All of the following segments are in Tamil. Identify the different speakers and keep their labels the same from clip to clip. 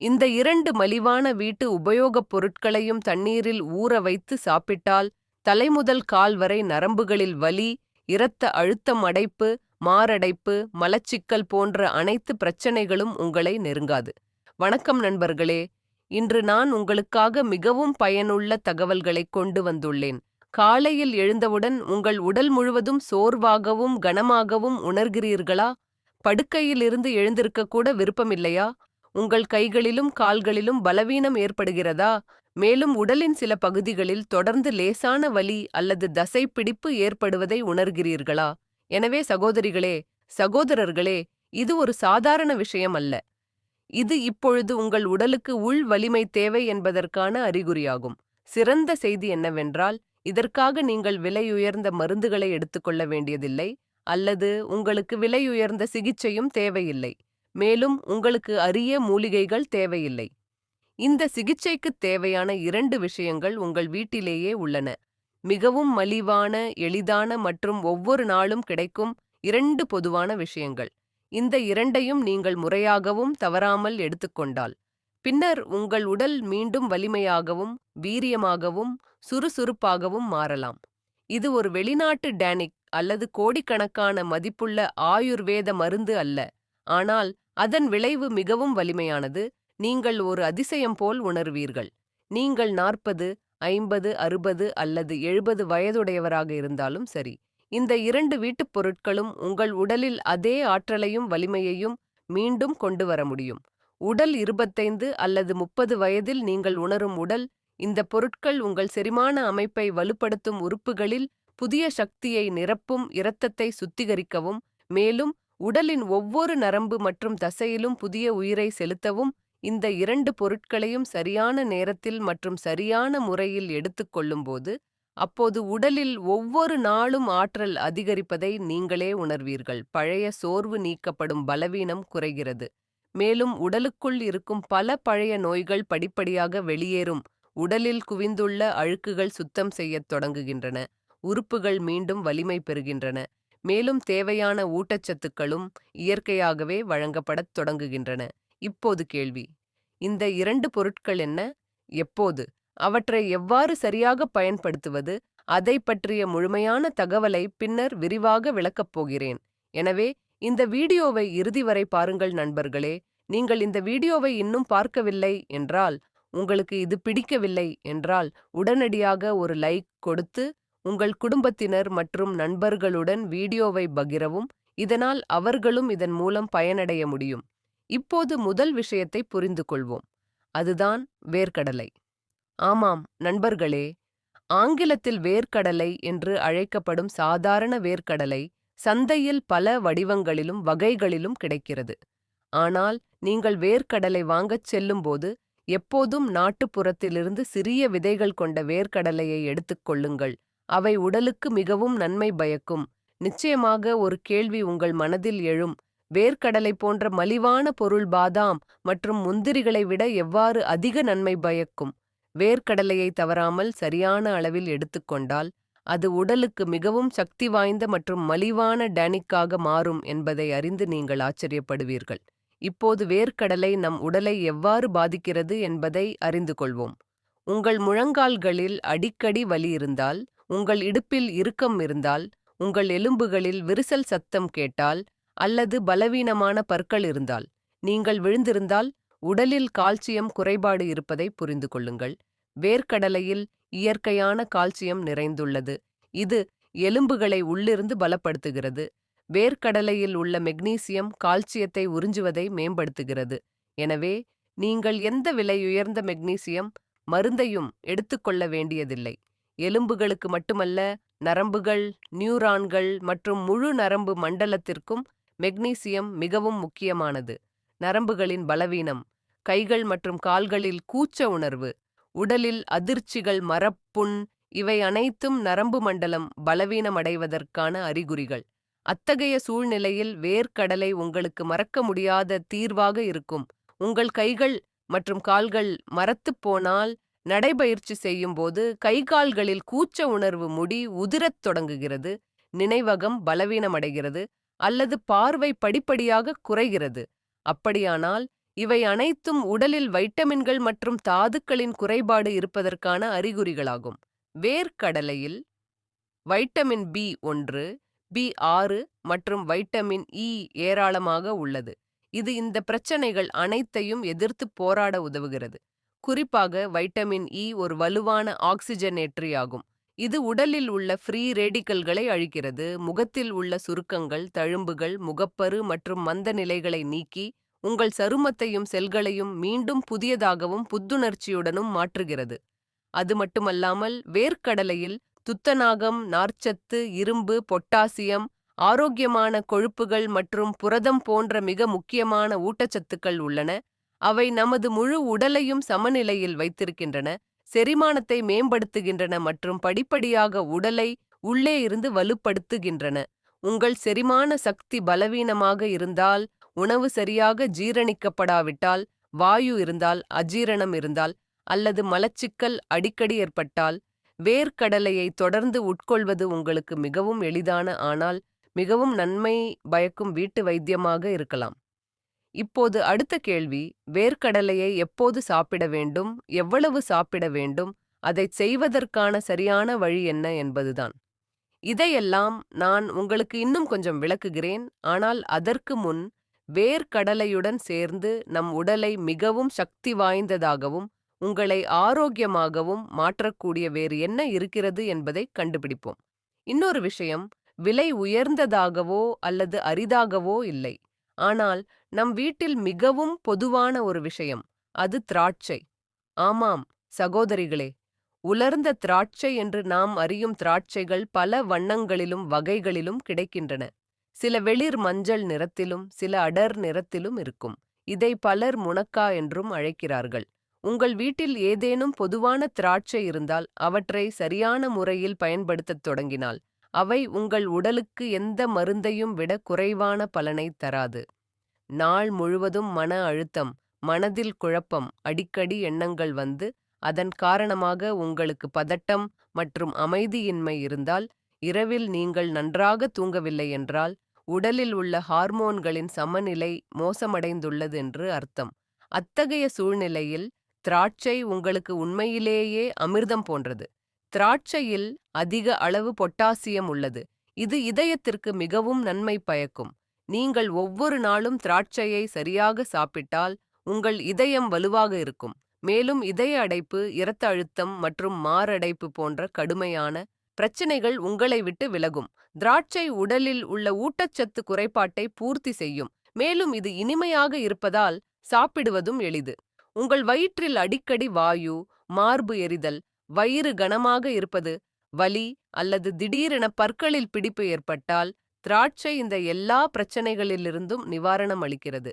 Speaker 1: இந்த இரண்டு மலிவான வீட்டு உபயோகப் பொருட்களையும் தண்ணீரில் ஊற வைத்து சாப்பிட்டால் தலைமுதல் கால் வரை நரம்புகளில் வலி இரத்த அழுத்தம் அடைப்பு மாரடைப்பு மலச்சிக்கல் போன்ற அனைத்து பிரச்சனைகளும் உங்களை நெருங்காது. வணக்கம் நண்பர்களே. இன்று நான் உங்களுக்காக மிகவும் பயனுள்ள தகவல்களை கொண்டு வந்துள்ளேன். காலையில் எழுந்தவுடன் உங்கள் உடல் முழுவதும் சோர்வாகவும் கனமாகவும் உணர்கிறீர்களா? படுக்கையிலிருந்து எழுந்திருக்க கூட விருப்பமில்லையா? உங்கள் கைகளிலும் கால்களிலும் பலவீனம் ஏற்படுகிறதா? மேலும் உடலின் சில பகுதிகளில் தொடர்ந்து லேசான வலி அல்லது தசைப்பிடிப்பு ஏற்படுவதை உணர்கிறீர்களா? எனவே சகோதரிகளே சகோதரர்களே இது ஒரு சாதாரண விஷயம் அல்ல. இது இப்பொழுது உங்கள் உடலுக்கு உள் வலிமை தேவை என்பதற்கான அறிகுறியாகும். சிறந்த செய்தி என்னவென்றால் இதற்காக நீங்கள் விலையுயர்ந்த மருந்துகளை எடுத்துக்கொள்ள வேண்டியதில்லை அல்லது உங்களுக்கு விலையுயர்ந்த சிகிச்சையும் தேவையில்லை. மேலும் உங்களுக்கு அரிய மூலிகைகள் தேவையில்லை. இந்த சிகிச்சைக்குத் தேவையான இரண்டு விஷயங்கள் உங்கள் வீட்டிலேயே உள்ளன. மிகவும் மலிவான எளிதான மற்றும் ஒவ்வொரு நாளும் கிடைக்கும் இரண்டு பொதுவான விஷயங்கள். இந்த இரண்டையும் நீங்கள் முறையாகவும் தவறாமல் எடுத்துக்கொண்டால் பின்னர் உங்கள் உடல் மீண்டும் வலிமையாகவும் வீரியமாகவும் சுறுசுறுப்பாகவும் மாறலாம். இது ஒரு வெளிநாட்டு டேனிக் அல்லது கோடிக்கணக்கான மதிப்புள்ள ஆயுர்வேத மருந்து அல்ல. ஆனால் அதன் விளைவு மிகவும் வலிமையானது. நீங்கள் ஒரு அதிசயம் போல் உணர்வீர்கள். நீங்கள் நாற்பது ஐம்பது அறுபது அல்லது எழுபது வயதுடையவராக இருந்தாலும் சரி இந்த இரண்டு வீட்டுப் பொருட்களும் உங்கள் உடலில் அதே ஆற்றலையும் வலிமையையும் மீண்டும் கொண்டு வர முடியும். உடல் இருபத்தைந்து அல்லது முப்பது வயதில் நீங்கள் உணரும் உடல் இந்த பொருட்கள் உங்கள் செரிமான அமைப்பை வலுப்படுத்தும் உறுப்புகளில் புதிய சக்தியை நிரப்பும் இரத்தத்தை சுத்திகரிக்கவும் மேலும் உடலின் ஒவ்வொரு நரம்பு மற்றும் தசையிலும் புதிய உயிரை செலுத்தவும் இந்த இரண்டு பொருட்களையும் சரியான நேரத்தில் மற்றும் சரியான முறையில் எடுத்துக்கொள்ளும்போது அப்போது உடலில் ஒவ்வொரு நாளும் ஆற்றல் அதிகரிப்பதை நீங்களே உணர்வீர்கள். பழைய சோர்வு நீக்கப்படும் பலவீனம் குறைகிறது. மேலும் உடலுக்குள் இருக்கும் பல பழைய நோய்கள் படிப்படியாக வெளியேறும். உடலில் குவிந்துள்ள அழுக்குகள் சுத்தம் செய்யத் தொடங்குகின்றன. உறுப்புகள் மீண்டும் வலிமை பெறுகின்றன. மேலும் தேவையான ஊட்டச்சத்துக்களும் இயற்கையாகவே வழங்கப்படத் தொடங்குகின்றன. இப்போது கேள்வி. இந்த இரண்டு பொருட்கள் என்ன? எப்போது? அவற்றை எவ்வாறு சரியாக பயன்படுத்துவது? அதை பற்றிய முழுமையான தகவலை பின்னர் விரிவாக விளக்கப் போகிறேன். எனவே இந்த வீடியோவை இறுதி வரை பாருங்கள் நண்பர்களே. நீங்கள் இந்த வீடியோவை இன்னும் பார்க்கவில்லை என்றால் உங்களுக்கு இது பிடிக்கவில்லை என்றால் உடனடியாக ஒரு லைக் கொடுத்து உங்கள் குடும்பத்தினர் மற்றும் நண்பர்களுடன் வீடியோவை பகிரவும் இதனால் அவர்களும் இதன் மூலம் பயனடைய முடியும். இப்போது முதல் விஷயத்தை புரிந்து கொள்வோம் அதுதான் வேர்க்கடலை. ஆமாம் நண்பர்களே ஆங்கிலத்தில் வேர்க்கடலை என்று அழைக்கப்படும் சாதாரண வேர்க்கடலை சந்தையில் பல வடிவங்களிலும் வகைகளிலும் கிடைக்கிறது. ஆனால் நீங்கள் வேர்க்கடலை வாங்கச் செல்லும்போது எப்போதும் நாட்டுப்புறத்திலிருந்து சிறிய விதைகள் கொண்ட வேர்க்கடலையை எடுத்துக் கொள்ளுங்கள். அவை உடலுக்கு மிகவும் நன்மை பயக்கும். நிச்சயமாக ஒரு கேள்வி உங்கள் மனதில் எழும். வேர்க்கடலை போன்ற மலிவான பொருள் பாதாம் மற்றும் முந்திரிகளை விட எவ்வாறு அதிக நன்மை பயக்கும்? வேர்க்கடலையை தவறாமல் சரியான அளவில் எடுத்துக்கொண்டால் அது உடலுக்கு மிகவும் சக்தி வாய்ந்த மற்றும் மலிவான டேனிக்காக மாறும் என்பதை அறிந்து நீங்கள் ஆச்சரியப்படுவீர்கள். இப்போது வேர்க்கடலை நம் உடலை எவ்வாறு பாதிக்கிறது என்பதை அறிந்து கொள்வோம். உங்கள் முழங்கால்களில் அடிக்கடி வலி இருந்தால் உங்கள் இடுப்பில் இறுக்கம் இருந்தால் உங்கள் எலும்புகளில் விரிசல் சத்தம் கேட்டால் அல்லது பலவீனமான பற்கள் இருந்தால் நீங்கள் விழுந்திருந்தால் உடலில் கால்சியம் குறைபாடு இருப்பதை புரிந்து கொள்ளுங்கள். வேர்க்கடலையில் இயற்கையான கால்சியம் நிறைந்துள்ளது. இது எலும்புகளை உள்ளிருந்து பலப்படுத்துகிறது. வேர்க்கடலையில் உள்ள மெக்னீசியம் கால்சியத்தை உறிஞ்சுவதை மேம்படுத்துகிறது. எனவே நீங்கள் எந்த விலையுயர்ந்த மெக்னீசியம் மருந்தையும் எடுத்துக்கொள்ள வேண்டியதில்லை. எலும்புகளுக்கு மட்டுமல்ல நரம்புகள் நியூரான்கள் மற்றும் முழு நரம்பு மண்டலத்திற்கும் மெக்னீசியம் மிகவும் முக்கியமானது. நரம்புகளின் பலவீனம் கைகள் மற்றும் கால்களில் கூச்ச உணர்வு உடலில் அதிர்ச்சிகள் மரப்புண் இவை அனைத்தும் நரம்பு மண்டலம் பலவீனமடைவதற்கான அறிகுறிகள். அத்தகைய சூழ்நிலையில் வேர்க்கடலை உங்களுக்கு மறக்க முடியாத தீர்வாக இருக்கும். உங்கள் கைகள் மற்றும் கால்கள் மரத்துப் போனால் நடைபயிற்சி செய்யும்போது கைகால்களில் கூச்ச உணர்வு முடி உதிரத் தொடங்குகிறது நினைவகம் பலவீனமடைகிறது அல்லது பார்வை படிப்படியாக குறைகிறது. அப்படியானால் இவை அனைத்தும் உடலில் வைட்டமின்கள் மற்றும் தாதுக்களின் குறைபாடு இருப்பதற்கான அறிகுறிகளாகும். வேர்க்கடலையில் வைட்டமின் பி ஒன்று பி ஆறு மற்றும் வைட்டமின் இ ஏராளமாக உள்ளது. இது இந்த பிரச்சனைகள் அனைத்தையும் எதிர்த்து போராட உதவுகிறது. குறிப்பாக வைட்டமின் இ ஒரு வலுவான ஆக்சிஜனேற்றியாகும் இது உடலில் உள்ள ஃப்ரீ ரேடிக்கல்களை அழிக்கிறது. முகத்தில் உள்ள சுருக்கங்கள் தழும்புகள் முகப்பரு மற்றும் மந்த நிலைகளை நீக்கி உங்கள் சருமத்தையும் செல்களையும் மீண்டும் புதியதாகவும் புத்துணர்ச்சியுடனும் மாற்றுகிறது. அது மட்டுமல்லாமல் வேர்க்கடலையில் துத்தநாகம் நார்ச்சத்து இரும்பு பொட்டாசியம் ஆரோக்கியமான கொழுப்புகள் மற்றும் புரதம் போன்ற மிக முக்கியமான ஊட்டச்சத்துக்கள் உள்ளன. அவை நமது முழு உடலையும் சமநிலையில் வைத்திருக்கின்றன செரிமானத்தை மேம்படுத்துகின்றன மற்றும் படிப்படியாக உடலை உள்ளே இருந்து வலுப்படுத்துகின்றன. உங்கள் செரிமான சக்தி பலவீனமாக இருந்தால் உணவு சரியாக ஜீரணிக்கப்படாவிட்டால் வாயு இருந்தால் அஜீரணம் இருந்தால் அல்லது மலச்சிக்கல் அடிக்கடி ஏற்பட்டால் வேர்க்கடலையை தொடர்ந்து உட்கொள்வது உங்களுக்கு மிகவும் எளிதான ஆனால் மிகவும் நன்மை பயக்கும் வீட்டு வைத்தியமாக இருக்கலாம். இப்போது அடுத்த கேள்வி வேர்க்கடலையை எப்போது சாப்பிட வேண்டும் எவ்வளவு சாப்பிட வேண்டும் அதைச் செய்வதற்கான சரியான வழி என்ன என்பதுதான். இதையெல்லாம் நான் உங்களுக்கு இன்னும் கொஞ்சம் விளக்குகிறேன் ஆனால் அதற்கு முன் வேர்க்கடலையுடன் சேர்ந்து நம் உடலை மிகவும் சக்தி வாய்ந்ததாகவும் உங்களை ஆரோக்கியமாகவும் மாற்றக்கூடிய வேறு என்ன இருக்கிறது என்பதை கண்டுபிடிப்போம். இன்னொரு விஷயம் விலை உயர்ந்ததாகவோ அல்லது அரிதாகவோ இல்லை. ஆனால் நம் வீட்டில் மிகவும் பொதுவான ஒரு விஷயம் அது திராட்சை. ஆமாம் சகோதரிகளே உலர்ந்த திராட்சை என்று நாம் அறியும் திராட்சைகள் பல வண்ணங்களிலும் வகைகளிலும் கிடைக்கின்றன. சில வெளிர் மஞ்சள் நிறத்திலும் சில அடர் நிறத்திலும் இருக்கும். இதை பலர் முனக்கா என்றும் அழைக்கிறார்கள். உங்கள் வீட்டில் ஏதேனும் பொதுவான திராட்சை இருந்தால் அவற்றை சரியான முறையில் பயன்படுத்தத் தொடங்கினால் அவை உங்கள் உடலுக்கு எந்த மருந்தையும் விட குறைவான பலனை தராது. நாள் முழுவதும் மன அழுத்தம் மனதில் குழப்பம் அடிக்கடி எண்ணங்கள் வந்து அதன் காரணமாக உங்களுக்கு பதட்டம் மற்றும் அமைதியின்மை இருந்தால் இரவில் நீங்கள் நன்றாக தூங்கவில்லை என்றால் உடலில் உள்ள ஹார்மோன்களின் சமநிலை மோசமடைந்துள்ளது என்று அர்த்தம். அத்தகைய சூழ்நிலையில் திராட்சை உங்களுக்கு உண்மையிலேயே அமிர்தம் போன்றது. திராட்சையில் அதிக அளவு பொட்டாசியம் உள்ளது. இது இதயத்திற்கு மிகவும் நன்மை பயக்கும். நீங்கள் ஒவ்வொரு நாளும் திராட்சையை சரியாக சாப்பிட்டால் உங்கள் இதயம் வலுவாக இருக்கும். மேலும் இதய அடைப்பு இரத்த அழுத்தம் மற்றும் மாரடைப்பு போன்ற கடுமையான பிரச்சனைகள் உங்களை விட்டு விலகும். திராட்சை உடலில் உள்ள ஊட்டச்சத்து குறைபாட்டை பூர்த்தி செய்யும். மேலும் இது இனிமையாக இருப்பதால் சாப்பிடுவதும் எளிது. உங்கள் வயிற்றில் அடிக்கடி வாயு மார்பு எரிதல் வயிறு கனமாக இருப்பது வலி அல்லது திடீரென பற்களில் பிடிப்பு ஏற்பட்டால் திராட்சை இந்த எல்லா பிரச்சனைகளிலிருந்தும் நிவாரணம் அளிக்கிறது.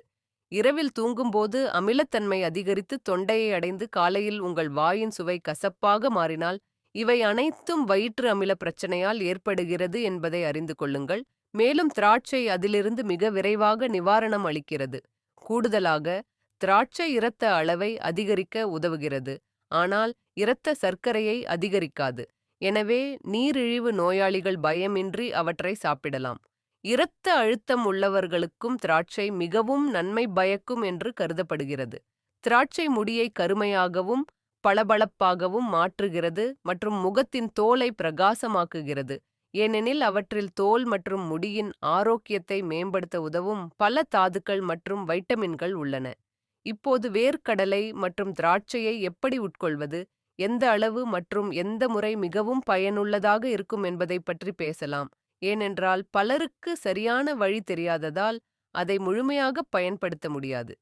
Speaker 1: இரவில் தூங்கும்போது அமிலத்தன்மை அதிகரித்து தொண்டையை அடைந்து காலையில் உங்கள் வாயின் சுவை கசப்பாக மாறினால் இவை அனைத்தும் வயிற்று அமில பிரச்சனையால் ஏற்படுகிறது என்பதை அறிந்து கொள்ளுங்கள். மேலும் திராட்சை அதிலிருந்து மிக விரைவாக நிவாரணம் அளிக்கிறது. கூடுதலாக திராட்சை இரத்த அளவை அதிகரிக்க உதவுகிறது. ஆனால் இரத்த சர்க்கரையை அதிகரிக்காது. எனவே நீரிழிவு நோயாளிகள் பயமின்றி அவற்றை சாப்பிடலாம். இரத்த அழுத்தம் உள்ளவர்களுக்கும் திராட்சை மிகவும் நன்மை பயக்கும் என்று கருதப்படுகிறது. திராட்சை முடியை கருமையாகவும் பளபளப்பாகவும் மாற்றுகிறது மற்றும் முகத்தின் தோலை பிரகாசமாக்குகிறது. ஏனெனில் அவற்றில் தோல் மற்றும் முடியின் ஆரோக்கியத்தை மேம்படுத்த உதவும் பல தாதுக்கள் மற்றும் வைட்டமின்கள் உள்ளன. இப்போது வேர்க்கடலை மற்றும் திராட்சையை எப்படி உட்கொள்வது? எந்த அளவு மற்றும் எந்த முறை மிகவும் பயனுள்ளதாக இருக்கும் என்பதை பற்றி பேசலாம். ஏனென்றால் பலருக்கு சரியான வழி தெரியாததால் அதை முழுமையாக பயன்படுத்த முடியாது.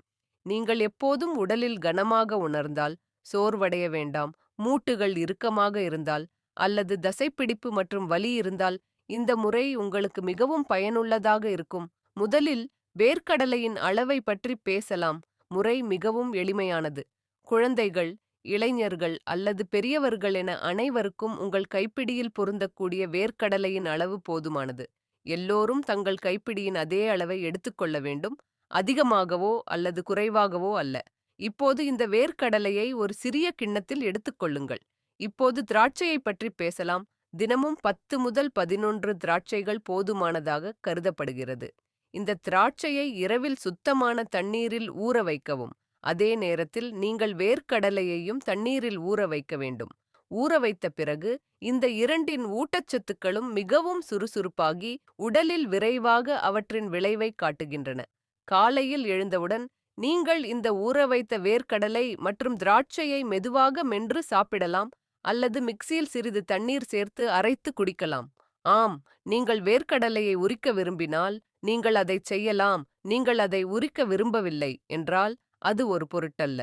Speaker 1: நீங்கள் எப்போதும் உடலில் கனமாக உணர்ந்தால் சோர்வடைய வேண்டாம் மூட்டுகள் இறுக்கமாக இருந்தால் அல்லது தசைப்பிடிப்பு மற்றும் வலி இருந்தால் இந்த முறை உங்களுக்கு மிகவும் பயனுள்ளதாக இருக்கும். முதலில் வேர்க்கடலையின் அளவை பற்றி பேசலாம். முறை மிகவும் எளிமையானது. குழந்தைகள் இளைஞர்கள் அல்லது பெரியவர்கள் என அனைவருக்கும் உங்கள் கைப்பிடியில் பொருந்தக்கூடிய வேர்க்கடலையின் அளவு போதுமானது. எல்லோரும் தங்கள் கைப்பிடியின் அதே அளவை எடுத்துக்கொள்ள வேண்டும். அதிகமாகவோ அல்லது குறைவாகவோ அல்ல. இப்போது இந்த வேர்க்கடலையை ஒரு சிறிய கிண்ணத்தில் எடுத்துக்கொள்ளுங்கள் இப்போது திராட்சையை பற்றி பேசலாம். தினமும் பத்து முதல் பதினொன்று திராட்சைகள் போதுமானதாக கருதப்படுகிறது. இந்த திராட்சையை இரவில் சுத்தமான தண்ணீரில் ஊற வைக்கவும். அதே நேரத்தில் நீங்கள் வேர்க்கடலையையும் தண்ணீரில் ஊற வைக்க வேண்டும். ஊற வைத்த பிறகு இந்த இரண்டின் ஊட்டச்சத்துக்களும் மிகவும் சுறுசுறுப்பாகி உடலில் விரைவாக அவற்றின் விளைவை காட்டுகின்றன. காலையில் எழுந்தவுடன் நீங்கள் இந்த ஊற வைத்த வேர்க்கடலை மற்றும் திராட்சையை மெதுவாக மென்று சாப்பிடலாம் அல்லது மிக்சியில் சிறிது தண்ணீர் சேர்த்து அரைத்து குடிக்கலாம். ஆம் நீங்கள் வேர்க்கடலையை உரிக்க விரும்பினால் நீங்கள் அதைச் செய்யலாம் நீங்கள் அதை உரிக்க விரும்பவில்லை என்றால் அது ஒரு பொருட்டல்ல.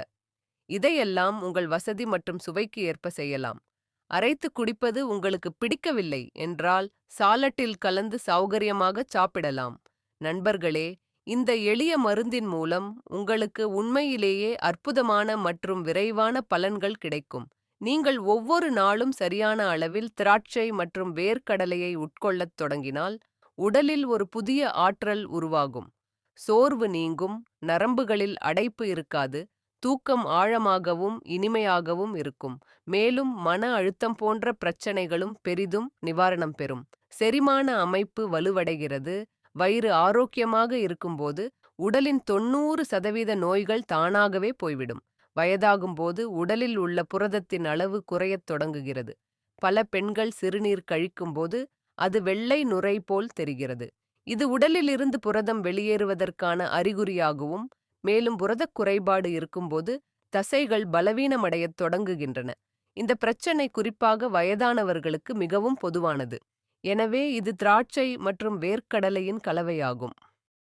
Speaker 1: இதையெல்லாம் உங்கள் வசதி மற்றும் சுவைக்கு ஏற்ப செய்யலாம். அரைத்து குடிப்பது உங்களுக்கு பிடிக்கவில்லை என்றால் சாலட்டில் கலந்து சௌகரியமாகச் சாப்பிடலாம். நண்பர்களே இந்த எளிய மருந்தின் மூலம் உங்களுக்கு உண்மையிலேயே அற்புதமான மற்றும் விரைவான பலன்கள் கிடைக்கும். நீங்கள் ஒவ்வொரு நாளும் சரியான அளவில் திராட்சை மற்றும் வேர்க்கடலையை உட்கொள்ளத் தொடங்கினால் உடலில் ஒரு புதிய ஆற்றல் உருவாகும். சோர்வு நீங்கும் நரம்புகளில் அடைப்பு இருக்காது தூக்கம் ஆழமாகவும் இனிமையாகவும் இருக்கும். மேலும் மன அழுத்தம் போன்ற பிரச்சனைகளும் பெரிதும் நிவாரணம் பெறும். செரிமான அமைப்பு வலுவடைகிறது. வயிறு ஆரோக்கியமாக இருக்கும்போது உடலின் தொண்ணூறு சதவீத நோய்கள் தானாகவே போய்விடும். வயதாகும்போது உடலில் உள்ள புரதத்தின் அளவு குறையத் தொடங்குகிறது. பல பெண்கள் சிறுநீர் கழிக்கும்போது அது வெள்ளை நுரை போல் தெரிகிறது. இது உடலிலிருந்து புரதம் வெளியேறுவதற்கான அறிகுறியாகவும் மேலும் புரதக் குறைபாடு இருக்கும்போது தசைகள் பலவீனமடையத் தொடங்குகின்றன. இந்த பிரச்சனை குறிப்பாக வயதானவர்களுக்கு மிகவும் பொதுவானது. எனவே இது திராட்சை மற்றும் வேர்க்கடலையின் கலவையாகும்.